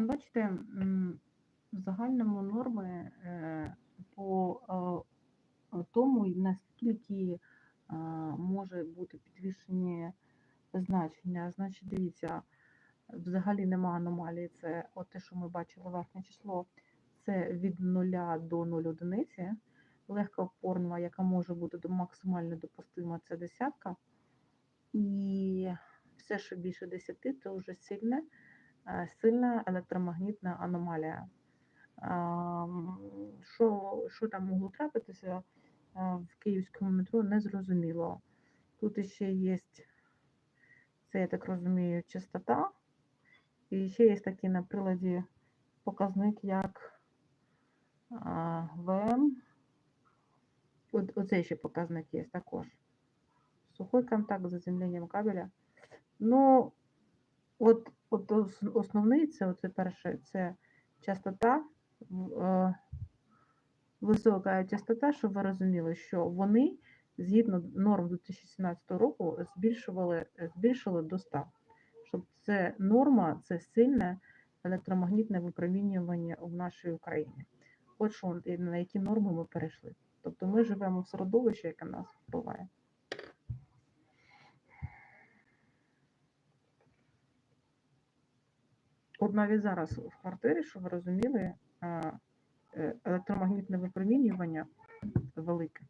Бачите, в загальному норми е, по е, тому, наскільки е, може бути підвищені значення. Значить, дивіться, взагалі нема аномалії. Це те, що ми бачили верхнє число, це від 0 до 0,1. Легка опорна, яка може бути максимально допустима, це десятка. І все, що більше 10, це вже сильне, сильна електромагнітна аномалія. Що, що там могло трапитися е, в київському метро, не зрозуміло. Тут ще є, це я так розумію, частота. І ще є такий на приладі показник, як ВМ. От, оцей ще показник є також. Сухой контакт з заземленням кабеля. Ну, от, от основний це оце перше, це частота, е, висока частота, щоб ви розуміли, що вони згідно норм 2017 року збільшували, збільшили до 100. Щоб це норма, це сильне електромагнітне випромінювання в нашій Україні. От що на які норми ми перейшли. Тобто ми живемо в середовищі, яке нас впливає. От навіть зараз в квартирі, щоб ви розуміли, е, електромагнітне випромінювання велике.